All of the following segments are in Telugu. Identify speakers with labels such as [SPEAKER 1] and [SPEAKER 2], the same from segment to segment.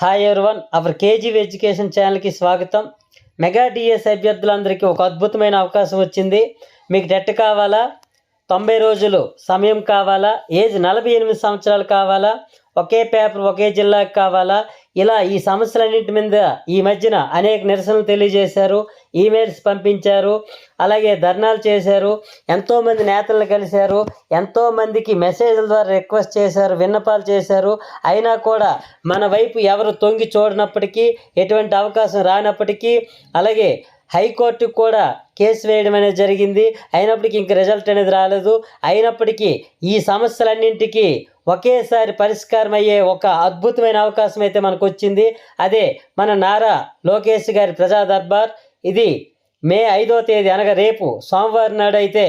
[SPEAKER 1] Hi everyone our K G education ఛానల్కి స్వాగతం. మెగా డిఎస్ అభ్యర్థులందరికీ ఒక అద్భుతమైన అవకాశం వచ్చింది. మీకు డెట్ కావాలా? తొంభై రోజులు సమయం కావాలా? ఏజ్ నలభై ఎనిమిది సంవత్సరాలు కావాలా? ఒకే పేపర్ ఒకే జిల్లాకు కావాలా? ఇలా ఈ సమస్యలన్నింటి మీద ఈ మధ్యన అనేక నిరసనలు తెలియజేశారు ఈమెయిల్స్ పంపించారు అలాగే ధర్నాలు చేశారు ఎంతోమంది నేతలను కలిశారు ఎంతోమందికి మెసేజ్ల ద్వారా రిక్వెస్ట్ చేశారు విన్నపాలు చేశారు. అయినా కూడా మన వైపు ఎవరు తొంగి చూడనప్పటికీ ఎటువంటి అవకాశం రానప్పటికీ అలాగే హైకోర్టుకు కూడా కేసు వేయడం అనేది జరిగింది. అయినప్పటికీ ఇంక రిజల్ట్ అనేది రాలేదు. అయినప్పటికీ ఈ సమస్యలన్నింటికీ ఒకేసారి పరిష్కారం అయ్యే ఒక అద్భుతమైన అవకాశం అయితే మనకు వచ్చింది అదే మన నారా లోకేష్ గారి ప్రజా దర్బార్. ఇది మే ఐదో తేదీ అనగా రేపు సోమవారం నాడు అయితే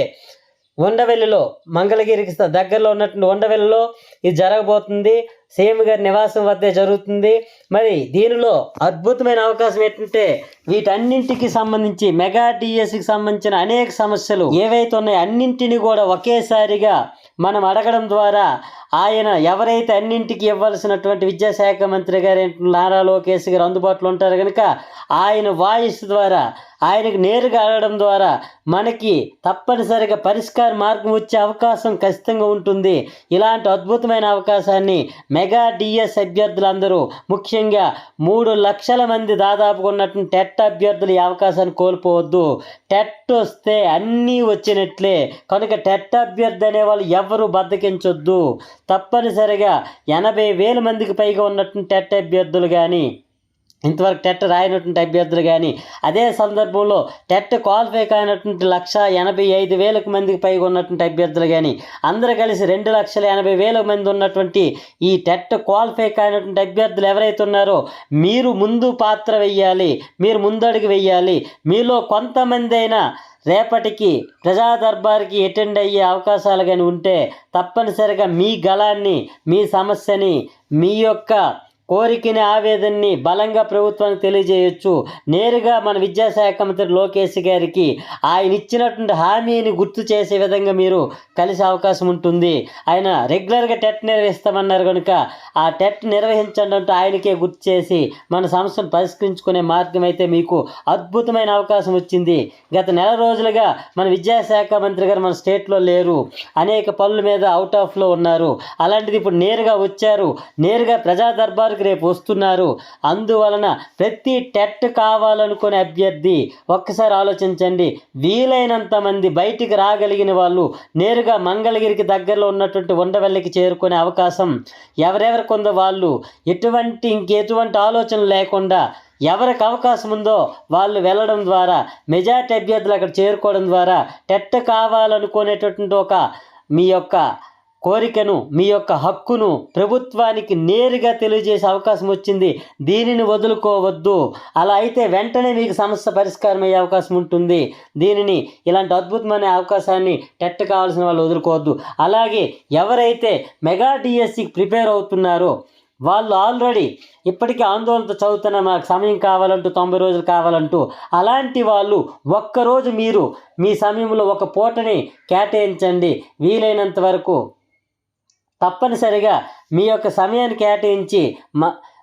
[SPEAKER 1] ఉండవెల్లిలో మంగళగిరికి దగ్గరలో ఉన్నటువంటి ఉండవెల్లిలో ఇది జరగబోతుంది. సీఎం గారి నివాసం వద్దే జరుగుతుంది. మరి దీనిలో అద్భుతమైన అవకాశం ఏంటంటే వీటన్నింటికి సంబంధించి మెగా డిఎస్సికి సంబంధించిన అనేక సమస్యలు ఏవైతే ఉన్నాయో అన్నింటినీ కూడా ఒకేసారిగా మనం అడగడం ద్వారా ఆయన ఎవరైతే అన్నింటికి ఇవ్వాల్సినటువంటి విద్యాశాఖ మంత్రి గారు నారా లోకేష్ గారు అందుబాటులో ఉంటారు కనుక ఆయన వాయిస్ ద్వారా ఆయనకు నేరుగా అడగడం ద్వారా మనకి తప్పనిసరిగా పరిష్కార మార్గం వచ్చే అవకాశం ఖచ్చితంగా ఉంటుంది. ఇలాంటి అద్భుతమైన అవకాశాన్ని మెగా డిఎస్ అభ్యర్థులందరూ ముఖ్యంగా మూడు లక్షల మంది దాదాపుగా ఉన్నటువంటి టెట్ అభ్యర్థులు ఈ అవకాశాన్ని కోల్పోవద్దు. టెట్ వస్తే అన్నీ వచ్చినట్లే. కనుక టెట్ అభ్యర్థి అనే వాళ్ళు ఎవరు బద్దకించొద్దు. తప్పనిసరిగా ఎనభై వేల మందికి పైగా ఉన్నటువంటి టెట్ అభ్యర్థులు కానీ ఇంతవరకు టెట్ రాయనటువంటి అభ్యర్థులు కానీ అదే సందర్భంలో టెట్ క్వాలిఫై కానటువంటి లక్ష ఎనభై ఐదు వేలకు మందికి పైగా ఉన్నటువంటి అభ్యర్థులు కానీ అందరూ కలిసి రెండు లక్షల ఎనభై వేల మంది ఉన్నటువంటి ఈ టెట్ క్వాలిఫై కానటువంటి అభ్యర్థులు ఎవరైతే ఉన్నారో మీరు ముందు పాత్ర వెయ్యాలి మీరు ముందడుగు వెయ్యాలి మీలో కొంతమంది అయినా రేపటికి ప్రజా దర్బార్కి అటెండ్ అయ్యే అవకాశాలు కానీ ఉంటే తప్పనిసరిగా మీ గళాన్ని మీ సమస్యని మీ యొక్క కోరికని ఆవేదనని బలంగా ప్రభుత్వానికి తెలియజేయొచ్చు. నేరుగా మన విద్యాశాఖ మంత్రి లోకేష్ గారికి ఆయన ఇచ్చినటువంటి హామీని గుర్తు చేసే విధంగా మీరు కలిసే అవకాశం ఉంటుంది. ఆయన రెగ్యులర్గా టెట్ నిర్వహిస్తామన్నారు కనుక ఆ టెట్ నిర్వహించండి అంటూ ఆయనకే గుర్తు చేసి మన సమస్యను పరిష్కరించుకునే మార్గం అయితే మీకు అద్భుతమైన అవకాశం వచ్చింది. గత నెల రోజులుగా మన విద్యాశాఖ మంత్రి గారు మన స్టేట్లో లేరు. అనేక పనుల మీద అవుట్ ఆఫ్లో ఉన్నారు. అలాంటిది ఇప్పుడు నేరుగా వచ్చారు. నేరుగా ప్రజా దర్బార్కి రేపు వస్తున్నారు. అందువలన ప్రతి టెట్ కావాలనుకునే అభ్యర్థి ఒక్కసారి ఆలోచించండి. వీలైనంత మంది బయటికి రాగలిగిన వాళ్ళు నేరుగా మంగళగిరికి దగ్గరలో ఉన్నటువంటి ఉండవల్లికి చేరుకునే అవకాశం ఎవరెవరికి ఉందో వాళ్ళు ఎటువంటి ఇంకెటువంటి ఆలోచన లేకుండా ఎవరికి అవకాశం ఉందో వాళ్ళు వెళ్ళడం ద్వారా మెజార్టీ అభ్యర్థులు అక్కడ చేరుకోవడం ద్వారా టెట్ కావాలనుకునేటటువంటి ఒక మీ యొక్క కోరికను మీ యొక్క హక్కును ప్రభుత్వానికి నేరుగా తెలియజేసే అవకాశం వచ్చింది. దీనిని వదులుకోవద్దు. అలా అయితే వెంటనే మీకు సమస్య పరిష్కారం అయ్యే అవకాశం ఉంటుంది. దీనిని ఇలాంటి అద్భుతమైన అవకాశాన్ని టెట్ కావాల్సిన వాళ్ళు వదులుకోవద్దు. అలాగే ఎవరైతే మెగా డిఎస్సికి ప్రిపేర్ అవుతున్నారో వాళ్ళు ఆల్రెడీ ఇప్పటికీ ఆందోళనతో చదువుతున్న మాకు సమయం కావాలంటూ తొంభై రోజులు కావాలంటూ అలాంటి వాళ్ళు ఒక్కరోజు మీరు మీ సమయంలో ఒక పూటని కేటాయించండి. వీలైనంత వరకు తప్పనిసరిగా మీ యొక్క సమయాన్ని కేటాయించి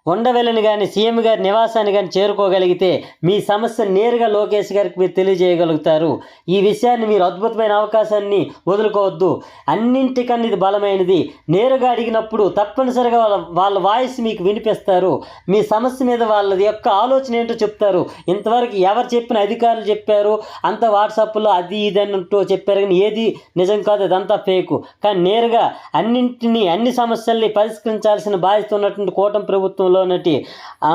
[SPEAKER 1] మ కానీ సీఎం గారి నివాసాన్ని కానీ చేరుకోగలిగితే మీ సమస్య నేరుగా లోకేష్ గారికి మీరు తెలియజేయగలుగుతారు. ఈ విషయాన్ని మీరు అద్భుతమైన అవకాశాన్ని వదులుకోవద్దు. అన్నింటికన్నా ఇది బలమైనది. నేరుగా అడిగినప్పుడు తప్పనిసరిగా వాళ్ళ వాళ్ళ వాయిస్ మీకు వినిపిస్తారు. మీ సమస్య మీద వాళ్ళ యొక్క ఆలోచన ఏంటో చెప్తారు. ఇంతవరకు ఎవరు చెప్పిన అధికారులు చెప్పారు. అంత వాట్సాప్లో అది ఇది అన్నట్టు చెప్పారు కానీ ఏది నిజం కాదు అదంతా ఫేకు. కానీ నేరుగా అన్నింటినీ అన్ని సమస్యల్ని పరిష్కరించాల్సిన బాధ్యత ఉన్నటువంటి కూటమి ప్రభుత్వంలో ఉన్నటి ఆ,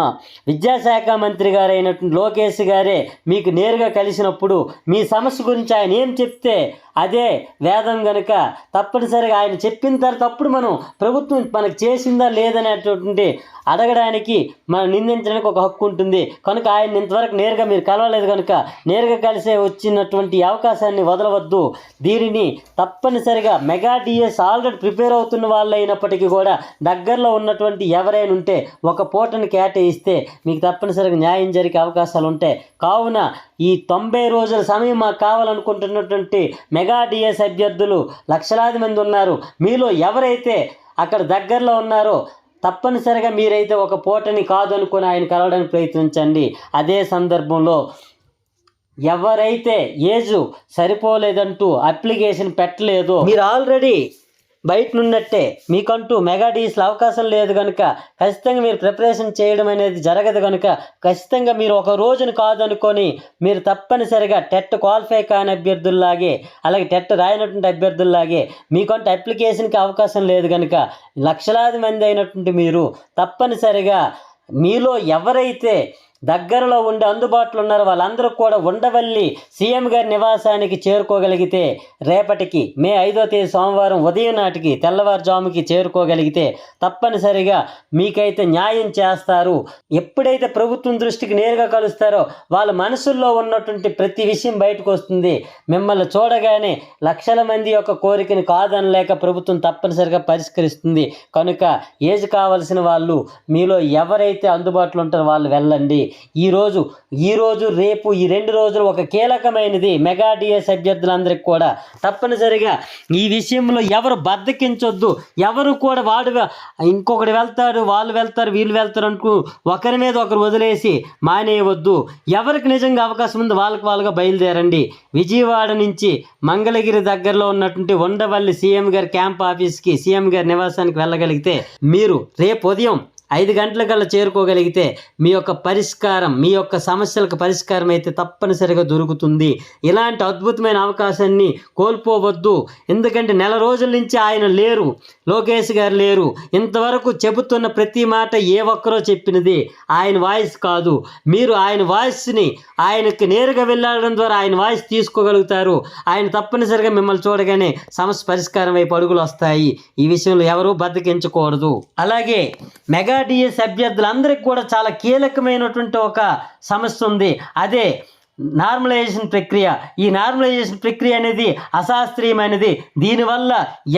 [SPEAKER 1] విద్యాశాఖ మంత్రి గారు అయినటువంటి లోకేష్ గారే మీకు నేరుగా కలిసినప్పుడు మీ సమస్య గురించి ఆయన ఏం చెప్తే అదే వేదం గనుక తప్పనిసరిగా ఆయన చెప్పిన తర్వాత అప్పుడు మనం ప్రభుత్వం మనకు చేసిందా లేదనేటటువంటి అడగడానికి మనం నిందించడానికి ఒక హక్కు ఉంటుంది. కనుక ఆయన ఇంతవరకు నేరుగా మీరు కలవలేదు కనుక నేరుగా కలిసే వచ్చినటువంటి అవకాశాన్ని వదలవద్దు. దీనిని తప్పనిసరిగా మెగా డిఎస్ ఆల్రెడీ ప్రిపేర్ అవుతున్న వాళ్ళు అయినప్పటికీ కూడా దగ్గరలో ఉన్నటువంటి ఎవరైనా ఉంటే ఒక పూటని కేటాయిస్తే మీకు తప్పనిసరిగా న్యాయం జరిగే అవకాశాలు ఉంటాయి. కావున ఈ తొంభై రోజుల సమయం మాకు కావాలనుకుంటున్నటువంటి మెగా డిఎస్ అభ్యర్థులు లక్షలాది మంది ఉన్నారు. మీలో ఎవరైతే అక్కడ దగ్గరలో ఉన్నారో తప్పనిసరిగా మీరైతే ఒక పూటని కాదు అనుకుని ఆయన కలవడానికి ప్రయత్నించండి. అదే సందర్భంలో ఎవరైతే ఏజు సరిపోలేదంటూ అప్లికేషన్ పెట్టలేదో మీరు ఆల్రెడీ బయట నున్నట్టే మీకంటూ మెగా డీస్లో అవకాశం లేదు కనుక ఖచ్చితంగా మీరు ప్రిపరేషన్ చేయడం అనేది జరగదు కనుక ఖచ్చితంగా మీరు ఒక రోజును కాదనుకొని మీరు తప్పనిసరిగా టెట్ క్వాలిఫై కాని అభ్యర్థుల్లాగే అలాగే టెట్ రాయనటువంటి అభ్యర్థుల్లాగే మీకంటూ అప్లికేషన్కి అవకాశం లేదు కనుక లక్షలాది మంది అయినటువంటి మీరు తప్పనిసరిగా మీలో ఎవరైతే దగ్గరలో ఉండి అందుబాటులో ఉన్నారు వాళ్ళందరూ కూడా ఉండవల్లి సీఎం గారి నివాసానికి చేరుకోగలిగితే రేపటికి మే ఐదో తేదీ సోమవారం ఉదయం నాటికి తెల్లవారుజాముకి చేరుకోగలిగితే తప్పనిసరిగా మీకైతే న్యాయం చేస్తారు. ఎప్పుడైతే ప్రభుత్వం దృష్టికి నేరుగా కలుస్తారో వాళ్ళ మనసుల్లో ఉన్నటువంటి ప్రతి విషయం బయటకు వస్తుంది. మిమ్మల్ని చూడగానే లక్షల మంది యొక్క కోరికని కాదనలేక ప్రభుత్వం తప్పనిసరిగా పరిష్కరిస్తుంది. కనుక ఏజ్ కావలసిన వాళ్ళు మీలో ఎవరైతే అందుబాటులో ఉంటారో వాళ్ళు వెళ్ళండి. ఈరోజు ఈరోజు రేపు ఈ రెండు రోజులు ఒక కీలకమైనది మెగా డిఎస్ అభ్యర్థులందరికీ కూడా. తప్పనిసరిగా ఈ విషయంలో ఎవరు బద్దకించొద్దు. ఎవరు కూడా వాడు ఇంకొకటి వెళ్తాడు వాళ్ళు వెళ్తారు వీళ్ళు వెళ్తారు అనుకో ఒకరి మీద ఒకరు వదిలేసి మానేయవద్దు ఎవరికి నిజంగా అవకాశం ఉంది వాళ్ళకి వాళ్ళుగా బయలుదేరండి. విజయవాడ నుంచి మంగళగిరి దగ్గరలో ఉన్నటువంటి ఉండవల్లి సీఎం గారి క్యాంప్ ఆఫీస్కి సీఎం గారి నివాసానికి వెళ్ళగలిగితే మీరు రేపు ఉదయం ఐదు గంటలకల్లా చేరుకోగలిగితే మీ యొక్క పరిష్కారం మీ యొక్క సమస్యలకు పరిష్కారం అయితే తప్పనిసరిగా దొరుకుతుంది. ఇలాంటి అద్భుతమైన అవకాశాన్ని కోల్పోవద్దు. ఎందుకంటే నెల రోజుల నుంచి ఆయన లేరు లోకేష్ గారు లేరు. ఇంతవరకు చెబుతున్న ప్రతి మాట ఏ ఒక్కరో చెప్పినది ఆయన వాయిస్ కాదు. మీరు ఆయన వాయిస్ని ఆయనకి నేరుగా వెళ్ళడం ద్వారా ఆయన వాయిస్ తీసుకోగలుగుతారు. ఆయన తప్పనిసరిగా మిమ్మల్ని చూడగానే సమస్య పరిష్కారం వైపు అడుగులు వస్తాయి. ఈ విషయంలో ఎవరూ బద్దకించకూడదు. అలాగే మెగా డిఎస్ అభ్యర్థులందరికీ కూడా చాలా కీలకమైనటువంటి ఒక సమస్య ఉంది. అదే నార్మలైజేషన్ ప్రక్రియ. ఈ నార్మలైజేషన్ ప్రక్రియ అనేది అశాస్త్రీయమైనది. దీనివల్ల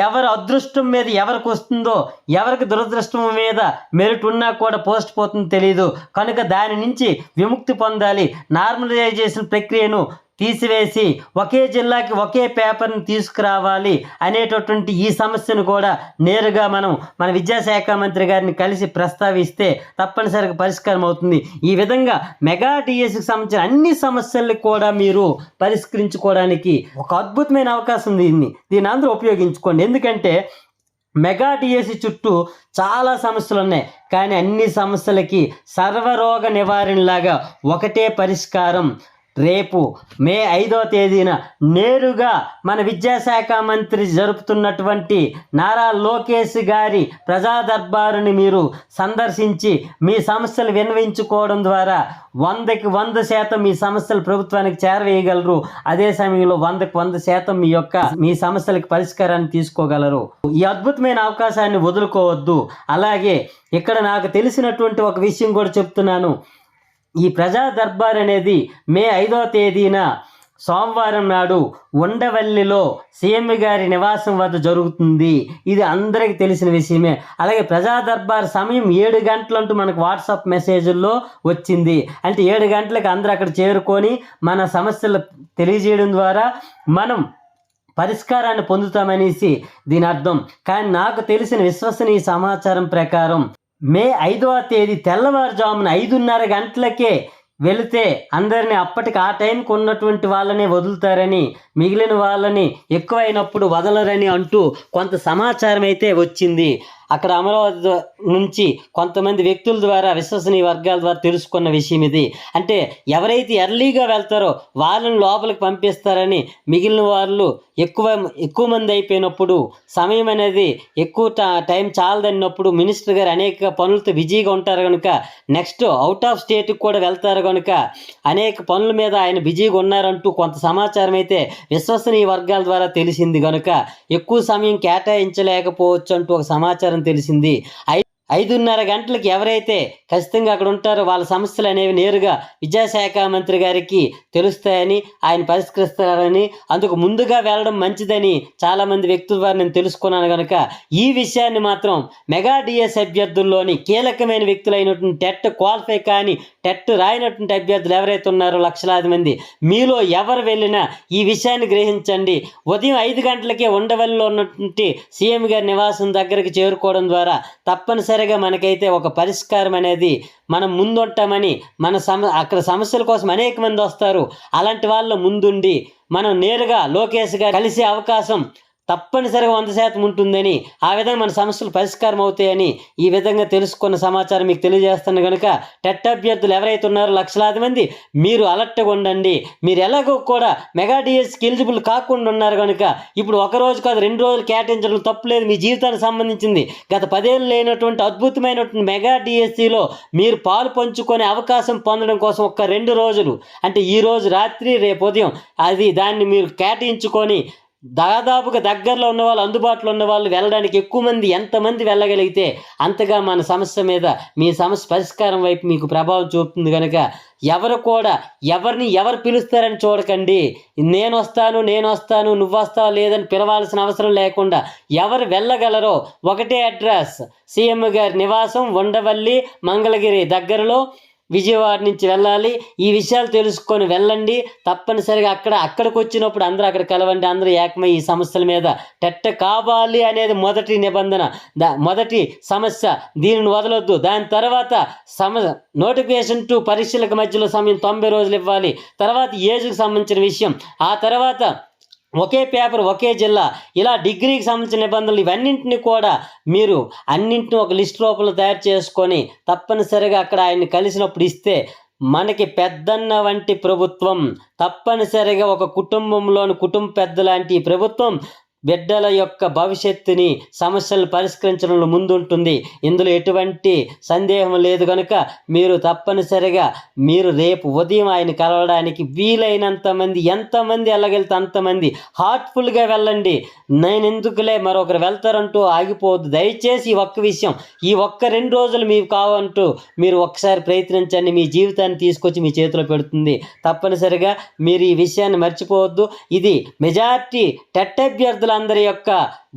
[SPEAKER 1] ఎవరి అదృష్టం మీద ఎవరికి వస్తుందో ఎవరికి దురదృష్టం మీద మెరిట్ ఉన్నా కూడా పోస్ట్ పోతుందో తెలియదు కనుక దాని నుంచి విముక్తి పొందాలి. నార్మలైజేషన్ ప్రక్రియను తీసివేసి ఒకే జిల్లాకి ఒకే పేపర్ని తీసుకురావాలి అనేటటువంటి ఈ సమస్యను కూడా నేరుగా మనం మన విద్యాశాఖ మంత్రి గారిని కలిసి ప్రస్తావిస్తే తప్పనిసరిగా పరిష్కారం అవుతుంది. ఈ విధంగా మెగా డిఎస్సికి సంబంధించిన అన్ని సమస్యల్ని కూడా మీరు పరిష్కరించుకోవడానికి ఒక అద్భుతమైన అవకాశం ఉంది దీన్ని దీన్ని అందరూ ఉపయోగించుకోండి. ఎందుకంటే మెగా డిఎస్సి చుట్టూ చాలా సమస్యలు ఉన్నాయి. కానీ అన్ని సమస్యలకి సర్వరోగ నివారణలాగా ఒకటే పరిష్కారం రేపు మే ఐదో తేదీన నేరుగా మన విద్యాశాఖ మంత్రి జరుపుతున్నటువంటి నారా లోకేష్ గారి ప్రజా దర్బారుని మీరు సందర్శించి మీ సమస్యలు విన్నవించుకోవడం ద్వారా వందకి వంద శాతం మీ సమస్యలు ప్రభుత్వానికి చేరవేయగలరు. అదే సమయంలో వందకి వంద శాతం మీ యొక్క మీ సమస్యలకు పరిష్కారాన్ని తీసుకోగలరు. ఈ అద్భుతమైన అవకాశాన్ని వదులుకోవద్దు. అలాగే ఇక్కడ నాకు తెలిసినటువంటి ఒక విషయం కూడా చెప్తున్నాను. ఈ ప్రజా దర్బార్ అనేది మే ఐదవ తేదీన సోమవారం నాడు ఉండవల్లిలో సీఎం గారి నివాసం వద్ద జరుగుతుంది. ఇది అందరికీ తెలిసిన విషయమే. అలాగే ప్రజా దర్బార్ సమయం ఏడు గంటలంటూ మనకు వాట్సాప్ మెసేజ్ల్లో వచ్చింది. అంటే ఏడు గంటలకు అందరూ అక్కడ చేరుకొని మన సమస్యలు తెలియజేయడం ద్వారా మనం పరిష్కారాన్ని పొందుతామనేసి దీని అర్థం. కానీ నాకు తెలిసిన విశ్వసనీయ సమాచారం ప్రకారం మే ఐదవ తేదీ తెల్లవారుజామున ఐదున్నర గంటలకే వెళితే అందరిని అప్పటికి ఆ టైంకి ఉన్నటువంటి వాళ్ళని వదులుతారని మిగిలిన వాళ్ళని ఎక్కువైనప్పుడు వదలరని అంటూ కొంత సమాచారం అయితే వచ్చింది. అక్కడ అమరావతి నుంచి కొంతమంది వ్యక్తుల ద్వారా విశ్వసనీయ వర్గాల ద్వారా తెలుసుకున్న విషయం ఇది. అంటే ఎవరైతే ఎర్లీగా వెళ్తారో వాళ్ళని లోపలికి పంపిస్తారని మిగిలిన వాళ్ళు ఎక్కువ ఎక్కువ మంది అయిపోయినప్పుడు సమయం అనేది ఎక్కువ ట- టైం చాలదన్నప్పుడు మినిస్టర్ గారు అనేక పనులతో బిజీగా ఉంటారు కనుక నెక్స్ట్ అవుట్ ఆఫ్ స్టేట్కి కూడా వెళ్తారు కనుక అనేక పనుల మీద ఆయన బిజీగా ఉన్నారంటూ కొంత సమాచారం అయితే విశ్వసనీయ వర్గాల ద్వారా తెలిసింది కనుక ఎక్కువ సమయం కేటాయించలేకపోవచ్చు అంటూ ఒక సమాచారం తెలిసింది. ఐ- ఐదున్నర గంటలకు ఎవరైతే ఖచ్చితంగా అక్కడ ఉంటారో వాళ్ళ సమస్యలు అనేవి నేరుగా విద్యాశాఖ మంత్రి గారికి తెలుస్తాయని ఆయన పరిష్కరిస్తారని అందుకు ముందుగా వెళ్ళడం మంచిదని చాలామంది వ్యక్తుల ద్వారా నేను తెలుసుకున్నాను కనుక ఈ విషయాన్ని మాత్రం మెగా డిఎస్ అభ్యర్థుల్లోని కీలకమైన వ్యక్తులైనటువంటి టెట్ క్వాలిఫై కానీ టెట్ రాయినటువంటి అభ్యర్థులు ఎవరైతే ఉన్నారో లక్షలాది మంది మీలో ఎవరు వెళ్ళినా ఈ విషయాన్ని గ్రహించండి. ఉదయం ఐదు గంటలకే ఉండవల్లిలో ఉన్నటువంటి సీఎం గారి నివాసం దగ్గరికి చేరుకోవడం ద్వారా తప్పనిసరిగా మనకైతే ఒక పరిష్కారం అనేది మనం ముందుంటామని మన సమ అక్కడ సమస్యల కోసం అనేక మంది వస్తారు. అలాంటి వాళ్ళ ముందుండి మనం నేరుగా లోకేష్ గారు కలిసే అవకాశం తప్పనిసరిగా వంద శాతం ఉంటుందని ఆ విధంగా మన సమస్యలు పరిష్కారం అవుతాయని ఈ విధంగా తెలుసుకున్న సమాచారం మీకు తెలియజేస్తున్న కనుక టెట్ అభ్యర్థులు ఎవరైతే ఉన్నారో లక్షలాది మంది మీరు అలర్ట్గా ఉండండి. మీరు ఎలాగో కూడా మెగా డిఎస్కి ఎలిజిబుల్ కాకుండా ఉన్నారు కనుక ఇప్పుడు ఒక రోజు కాదు రెండు రోజులు కేటాయించడం తప్పులేదు మీ జీవితానికి సంబంధించింది గత పదేళ్ళు లేనటువంటి అద్భుతమైనటువంటి మెగా డిఎస్సిలో మీరు పాలు పంచుకునే అవకాశం పొందడం కోసం ఒక్క రెండు రోజులు అంటే ఈ రోజు రాత్రి రేపు ఉదయం అది దాన్ని మీరు కేటాయించుకొని దాదాపుగా దగ్గరలో ఉన్న వాళ్ళు అందుబాటులో ఉన్న వాళ్ళు వెళ్ళడానికి ఎక్కువ మంది ఎంతమంది వెళ్ళగలిగితే అంతగా మన సమస్య మీద మీ సమస్య పరిష్కారం వైపు మీకు ప్రభావం చూపుతుంది కనుక ఎవరు కూడా ఎవరిని ఎవరు పిలుస్తారని చూడకండి. నేను వస్తాను నేను వస్తాను నువ్వు వస్తావు లేదని పిలవాల్సిన అవసరం లేకుండా ఎవరు వెళ్ళగలరో ఒకటే అడ్రస్. సీఎం గారి నివాసం ఉండవల్లి మంగళగిరి దగ్గరలో. విజయవాడ నుంచి వెళ్ళాలి. ఈ విషయాలు తెలుసుకొని వెళ్ళండి. తప్పనిసరిగా అక్కడ అక్కడికి వచ్చినప్పుడు అందరూ అక్కడ కలవండి. అందరూ ఏకమై ఈ సమస్యల మీద టెట్ట కావాలి అనేది మొదటి నిబంధన. దా మొదటి సమస్య. దీనిని వదలొద్దు. దాని తర్వాత సమ నోటిఫికేషన్ టు పరీక్షలకు మధ్యలో సమయం తొంభై రోజులు ఇవ్వాలి. తర్వాత ఏజ్కి సంబంధించిన విషయం. ఆ తర్వాత ఒకే పేపర్ ఒకే జిల్లా ఇలా డిగ్రీకి సంబంధించిన నిబంధనలు ఇవన్నింటినీ కూడా మీరు అన్నింటిని ఒక లిస్ట్ రూపంలో తయారు చేసుకొని తప్పనిసరిగా అక్కడ ఆయన్ని కలిసినప్పుడు ఇస్తే మనకి పెద్దన్న వంటి ప్రభుత్వం తప్పనిసరిగా ఒక కుటుంబంలోని కుటుంబ పెద్ద లాంటి ప్రభుత్వం బిడ్డల యొక్క భవిష్యత్తుని సమస్యలను పరిష్కరించడంలో ముందుంటుంది. ఇందులో ఎటువంటి సందేహం లేదు కనుక మీరు తప్పనిసరిగా మీరు రేపు ఉదయం ఆయన కలవడానికి వీలైనంత మంది ఎంతమంది వెళ్ళగలితే అంతమంది హార్ట్ఫుల్గా వెళ్ళండి. నేను ఎందుకులే మరొకరు వెళ్తారంటూ ఆగిపోవద్దు. దయచేసి ఈ ఒక్క విషయం ఈ ఒక్క రెండు రోజులు మీకు కావంటూ మీరు ఒక్కసారి ప్రయత్నించండి. మీ జీవితాన్ని తీసుకొచ్చి మీ చేతిలో పెడుతుంది. తప్పనిసరిగా మీరు ఈ విషయాన్ని మర్చిపోవద్దు. ఇది మెజార్టీ టెట్ అభ్యర్థులందరి యొక్క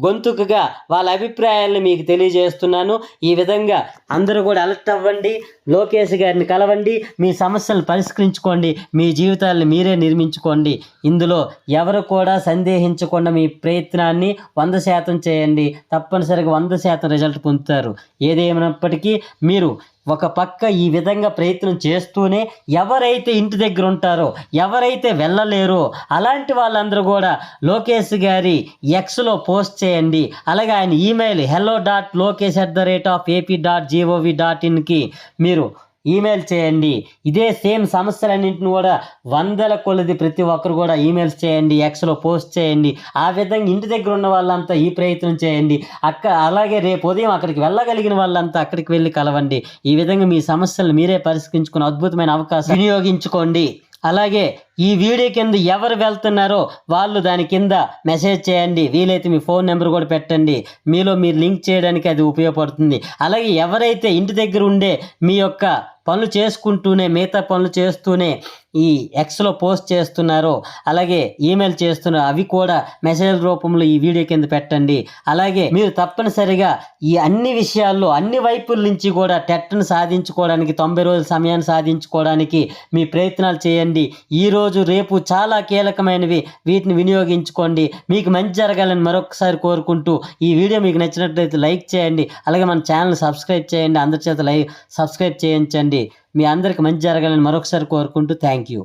[SPEAKER 1] గొంతుకుగా వాళ్ళ అభిప్రాయాలను మీకు తెలియజేస్తున్నాను. ఈ విధంగా అందరూ కూడా అలర్ట్ అవ్వండి లోకేష్ గారిని కలవండి మీ సమస్యలను పరిష్కరించుకోండి మీ జీవితాలను మీరే నిర్మించుకోండి. ఇందులో ఎవరు కూడా సందేహించకుండా మీ ప్రయత్నాన్ని వంద శాతం చేయండి. తప్పనిసరిగా వంద శాతం రిజల్ట్ పొందుతారు. ఏదేమైనప్పటికీ మీరు ఒక పక్క ఈ విధంగా ప్రయత్నం చేస్తూనే ఎవరైతే ఇంటి దగ్గర ఉంటారో ఎవరైతే వెళ్ళలేరో అలాంటి వాళ్ళందరూ కూడా లోకేష్ గారి ఎక్స్లో పోస్ట్ చేయండి. అలాగే ఆయన email hello dot Lokesh at the rate of A P dot G O V dot ఇన్కి మీరు ఈమెయిల్ చేయండి. ఇదే సేమ్ సమస్యలన్నింటిని కూడా వందల కొలది ప్రతి ఒక్కరు కూడా ఈమెయిల్స్ చేయండి ఎక్స్లో పోస్ట్ చేయండి. ఆ విధంగా ఇంటి దగ్గర ఉన్న వాళ్ళంతా ఈ ప్రయత్నం చేయండి. అక్క అలాగే రేపు ఉదయం అక్కడికి వెళ్ళగలిగిన వాళ్ళంతా అక్కడికి వెళ్ళి కలవండి. ఈ విధంగా మీ సమస్యలు మీరే పరిష్కరించుకునే అద్భుతమైన అవకాశం వినియోగించుకోండి. అలాగే ఈ వీడియో కింద ఎవరు వెళ్తున్నారో వాళ్ళు దాని కింద మెసేజ్ చేయండి. వీలైతే మీ ఫోన్ నెంబర్ కూడా పెట్టండి. మీలో మీరు లింక్ చేయడానికి అది ఉపయోగపడుతుంది. అలాగే ఎవరైతే ఇంటి దగ్గర ఉండే మీ యొక్క పనులు చేసుకుంటూనే మిగతా పనులు చేస్తూనే ఈ ఎక్స్లో పోస్ట్ చేస్తున్నారో అలాగే ఈమెయిల్ చేస్తున్నారో అవి కూడా మెసేజ్ రూపంలో ఈ వీడియో కింద పెట్టండి. అలాగే మీరు తప్పనిసరిగా ఈ అన్ని విషయాల్లో అన్ని వైపుల నుంచి కూడా టెట్ను సాధించుకోవడానికి తొంభై రోజుల సమయాన్ని సాధించుకోవడానికి మీ ప్రయత్నాలు చేయండి. ఈ రోజు రేపు చాలా కీలకమైనవి వీటిని వినియోగించుకోండి. మీకు మంచి జరగాలని మరొకసారి కోరుకుంటూ ఈ వీడియో మీకు నచ్చినట్లయితే లైక్ చేయండి. అలాగే మన ఛానల్ సబ్స్క్రైబ్ చేయండి. అందరి చేత లైక్ సబ్స్క్రైబ్ చేయించండి. మీ అందరికి మంచి జరగాలని మరొకసారి కోరుకుంటూ థ్యాంక్ యూ